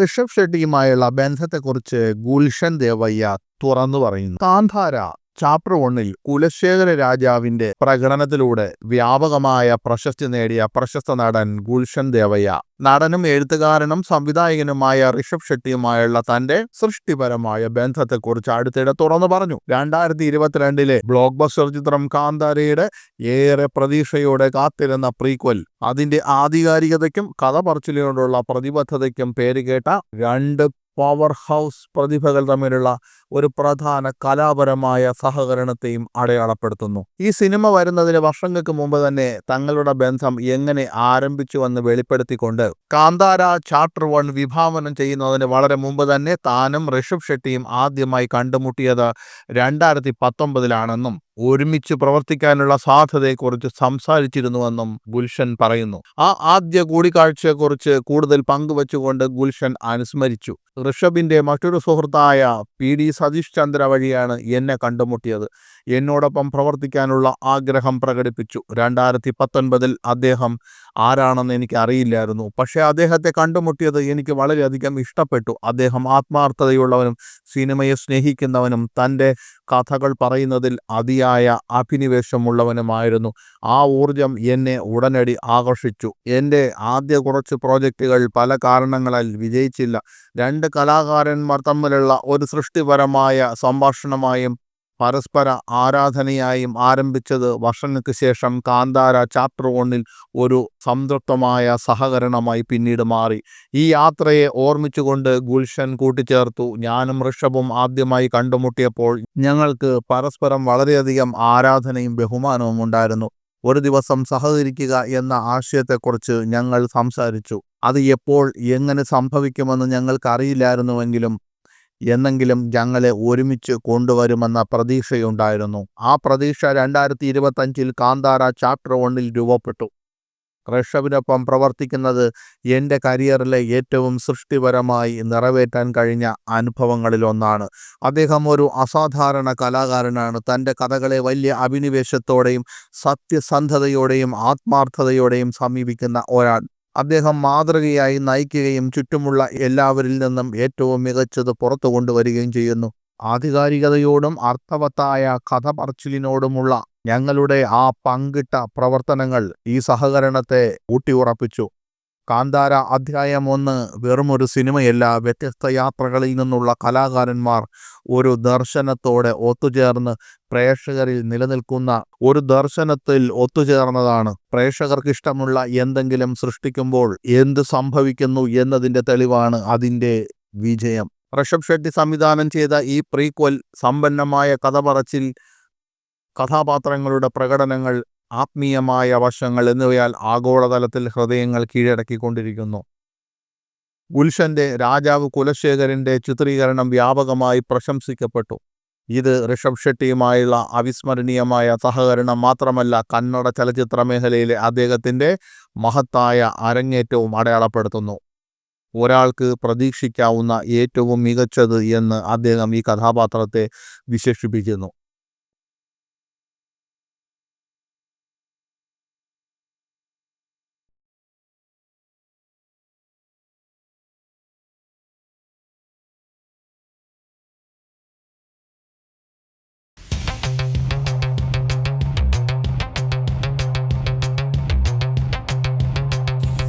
ഋഷഭ് ഷെട്ടിയുമായുള്ള ബന്ധത്തെക്കുറിച്ച് ഗുൽഷൻ ദേവയ്യ തുറന്നു പറയുന്നു. കാന്താര ചാപ്റ്റർ ഒന്നിൽ കുലശേഖര രാജാവിന്റെ പ്രകടനത്തിലൂടെ വ്യാപകമായ പ്രശസ്തി നേടിയ പ്രശസ്ത നടൻ ഗുൽഷൻ ദേവയ്യ. നടനും എഴുത്തുകാരനും സംവിധായകനുമായ ഋഷഭ് ഷെട്ടിയുമായുള്ള തന്റെ സൃഷ്ടിപരമായ ബന്ധത്തെക്കുറിച്ച് അടുത്തിടെ തുറന്നു പറഞ്ഞു. രണ്ടായിരത്തി ഇരുപത്തിരണ്ടിലെ ബ്ലോക്ക് ബസ്റ്റർ ചിത്രം കാന്താരയുടെ ഏറെ പ്രതീക്ഷയോടെ കാത്തിരുന്ന പ്രീക്വൽ അതിന്റെ ആധികാരികതയ്ക്കും കഥ പറച്ചിലിനോടുള്ള പ്രതിബദ്ധതയ്ക്കും പേരുകേട്ട രണ്ട് പവർ ഹൗസ് പ്രതിഭകൾ തമ്മിലുള്ള ഒരു പ്രധാന കലാപരമായ സഹകരണത്തെയും അടയാളപ്പെടുത്തുന്നു. ഈ സിനിമ വരുന്നതിന് വർഷങ്ങൾക്ക് മുമ്പ് തന്നെ തങ്ങളുടെ ബന്ധം എങ്ങനെ ആരംഭിച്ചുവെന്ന് വെളിപ്പെടുത്തിക്കൊണ്ട് കാന്താര ചാപ്റ്റർ വൺ വിഭാവനം ചെയ്യുന്നതിന് വളരെ മുമ്പ് തന്നെ താനും ഋഷഭ് ഷെട്ടിയും ആദ്യമായി കണ്ടുമുട്ടിയത് രണ്ടായിരത്തി പത്തൊമ്പതിലാണെന്നും ഒരുമിച്ച് പ്രവർത്തിക്കാനുള്ള സാധ്യതയെക്കുറിച്ച് സംസാരിച്ചിരുന്നുവെന്നും ഗുൽഷൻ പറയുന്നു. ആ ആദ്യ കൂടിക്കാഴ്ചയെക്കുറിച്ച് കൂടുതൽ പങ്കുവച്ചുകൊണ്ട് ഗുൽഷൻ അനുസ്മരിച്ചു. ഋഷഭിന്റെ മറ്റൊരു സുഹൃത്തായ പി ഡി സതീഷ് ചന്ദ്ര വഴിയാണ് എന്നെ കണ്ടുമുട്ടിയത്. എന്നോടൊപ്പം പ്രവർത്തിക്കാനുള്ള ആഗ്രഹം പ്രകടിപ്പിച്ചു. രണ്ടായിരത്തി പത്തൊൻപതിൽ അദ്ദേഹം ആരാണെന്ന് എനിക്ക് അറിയില്ലായിരുന്നു പക്ഷേ അദ്ദേഹത്തെ കണ്ടുമുട്ടിയത് എനിക്ക് വളരെയധികം ഇഷ്ടപ്പെട്ടു. അദ്ദേഹം ആത്മാർത്ഥതയുള്ളവനും സിനിമയെ സ്നേഹിക്കുന്നവനും തന്റെ കഥകൾ പറയുന്നതിൽ അതിയായ അഭിനിവേശമുള്ളവനുമായിരുന്നു. ആ ഊർജം എന്നെ ഉടനടി ആകർഷിച്ചു. എന്റെ ആദ്യ കുറച്ച് പ്രോജക്റ്റുകൾ പല കാരണങ്ങളാൽ വിജയിച്ചില്ല. രണ്ട് കലാകാരന്മാർ തമ്മിലുള്ള ഒരു സൃഷ്ടിപരമായ സംഭാഷണമായും പരസ്പര ആരാധനയായും ആരംഭിച്ചത് വർഷങ്ങൾക്ക് ശേഷം കാന്താര ചാപ്റ്റർ വണ്ണിൽ ഒരു സംതൃപ്തമായ സഹകരണമായി പിന്നീട് മാറി. ഈ യാത്രയെ ഓർമ്മിച്ചുകൊണ്ട് ഗുൽഷൻ കൂട്ടിച്ചേർത്തു. ഞാനും ഋഷഭും ആദ്യമായി കണ്ടുമുട്ടിയപ്പോൾ ഞങ്ങൾക്ക് പരസ്പരം വളരെയധികം ആരാധനയും ബഹുമാനവും ഉണ്ടായിരുന്നു. ഒരു ദിവസം സഹകരിക്കുക എന്ന ആശയത്തെക്കുറിച്ച് ഞങ്ങൾ സംസാരിച്ചു. അത് എപ്പോൾ എങ്ങനെ സംഭവിക്കുമെന്ന് ഞങ്ങൾക്കറിയില്ലായിരുന്നുവെങ്കിലും എന്നെങ്കിലും ഞങ്ങളെ ഒരുമിച്ച് കൊണ്ടുവരുമെന്ന പ്രതീക്ഷയുണ്ടായിരുന്നു. ആ പ്രതീക്ഷ രണ്ടായിരത്തി ഇരുപത്തഞ്ചിൽ കാന്താര ചാപ്റ്റർ വണ്ണിൽ രൂപപ്പെട്ടു. ഋഷഭിനൊപ്പം പ്രവർത്തിക്കുന്നത് എന്റെ കരിയറിലെ ഏറ്റവും സൃഷ്ടിപരമായി നിറവേറ്റാൻ കഴിഞ്ഞ അനുഭവങ്ങളിലൊന്നാണ് അദ്ദേഹം ഒരു അസാധാരണ കലാകാരനാണ്. തന്റെ കഥകളെ വലിയ അഭിനിവേശത്തോടെയും സത്യസന്ധതയോടെയും ആത്മാർത്ഥതയോടെയും സമീപിക്കുന്ന ഒരാൾ. അദ്ദേഹം മാതൃകയായി നയിക്കുകയും ചുറ്റുമുള്ള എല്ലാവരിൽ നിന്നും ഏറ്റവും മികച്ചത് പുറത്തു കൊണ്ടുവരികയും ചെയ്യുന്നു. ആധികാരികതയോടും അർത്ഥവത്തായ കഥ പറച്ചിലിനോടുമുള്ള ഞങ്ങളുടെ ആ പങ്കിട്ട പ്രവർത്തനങ്ങൾ ഈ സഹകരണത്തെ ഊട്ടിയുറപ്പിച്ചു. കാന്താര അധ്യായം ഒന്ന്. വെറുമൊരു സിനിമയല്ല വ്യത്യസ്ത യാത്രകളിൽ നിന്നുള്ള കലാകാരന്മാർ ഒരു ദർശനത്തോടെ ഒത്തുചേർന്ന് പ്രേക്ഷകരിൽ നിലനിൽക്കുന്ന ഒരു ദർശനത്തിൽ ഒത്തുചേർന്നതാണ്. പ്രേക്ഷകർക്ക് ഇഷ്ടമുള്ള എന്തെങ്കിലും സൃഷ്ടിക്കുമ്പോൾ എന്ത് സംഭവിക്കുന്നു എന്നതിന്റെ തെളിവാണ് അതിന്റെ വിജയം. ഋഷഭ് ഷെട്ടി സംവിധാനം ചെയ്ത ഈ പ്രീക്വൽ സമ്പന്നമായ കഥ പറച്ചിൽ കഥാപാത്രങ്ങളുടെ പ്രകടനങ്ങൾ ആത്മീയമായ വശങ്ങൾ എന്നിവയാൽ ആഗോളതലത്തിൽ ഹൃദയങ്ങൾ കീഴടക്കിക്കൊണ്ടിരിക്കുന്നു. ഗുൽഷന്റെ രാജാവ് കുലശേഖരന്റെ ചിത്രീകരണം വ്യാപകമായി പ്രശംസിക്കപ്പെട്ടു. ഇത് ഋഷഭ് ഷെട്ടിയുമായുള്ള അവിസ്മരണീയമായ സഹകരണം മാത്രമല്ല കന്നഡ ചലച്ചിത്ര മേഖലയിലെ അദ്ദേഹത്തിന്റെ മഹത്തായ അരങ്ങേറ്റവും അടയാളപ്പെടുത്തുന്നു. ഒരാൾക്ക് പ്രതീക്ഷിക്കാവുന്ന ഏറ്റവും മികച്ചത് എന്ന് അദ്ദേഹം ഈ കഥാപാത്രത്തെ വിശേഷിപ്പിക്കുന്നു.